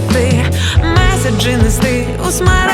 висоти, меседжі нести у.